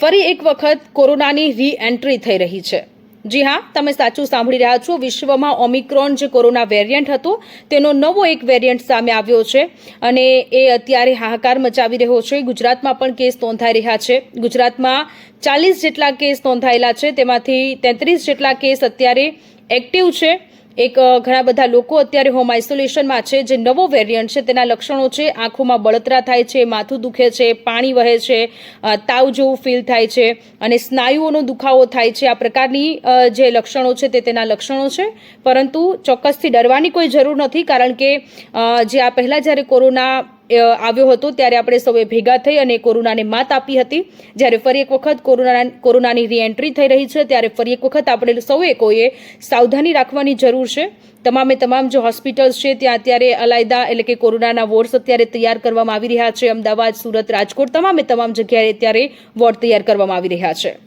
ફરી એક વખત કોરોનાની રી એન્ટ્રી થઈ રહી છે. જી હા, તમે સાચું સાંભળી રહ્યા છો. વિશ્વમાં ઓમિક્રોન જે કોરોના વેરિયન્ટ હતો, તેનો નવો એક વેરિયન્ટ સામે આવ્યો છે અને એ અત્યારે હાહાકાર મચાવી રહ્યો છે. ગુજરાતમાં પણ કેસ નોંધાઈ રહ્યા છે. ગુજરાતમાં ચાલીસ જેટલા કેસ નોંધાયેલા છે. તેમાંથી તેત્રીસ જેટલા કેસ અત્યારે એક્ટિવ છે. એક ઘણા બધા લોકો અત્યારે હોમ આઇસોલેશનમાં છે. જે નવો વેરિયન્ટ છે, તેના લક્ષણો છે. આંખોમાં બળતરા થાય છે, માથું દુખે છે, પાણી વહે છે તાવ જેવું ફીલ થાય છે અને સ્નાયુઓનો દુખાવો થાય છે. આ પ્રકારની જે લક્ષણો છે તે તેના લક્ષણો છે. પરંતુ ચોક્કસથી ડરવાની કોઈ જરૂર નથી, કારણ કે જે આ પહેલાં જ્યારે કોરોના આવ્યો હતો ત્યારે આપણે સૌએ ભેગા થઈ અને કોરોનાને માત આપી હતી. જ્યારે ફરી એક વખત કોરોના, કોરોનાની રીએન્ટ્રી થઈ રહી છે, ત્યારે ફરી એક વખત આપણે સૌએ કોઈએ સાવધાની રાખવાની જરૂર છે. તમામે તમામ જે હોસ્પિટલ્સ છે, ત્યાં અત્યારે અલાયદા એટલે કે કોરોનાના વોર્ડ્સ અત્યારે તૈયાર કરવામાં આવી રહ્યા છે. અમદાવાદ, સુરત, રાજકોટ, તમામે તમામ જગ્યાએ અત્યારે વોર્ડ તૈયાર કરવામાં આવી રહ્યા છે.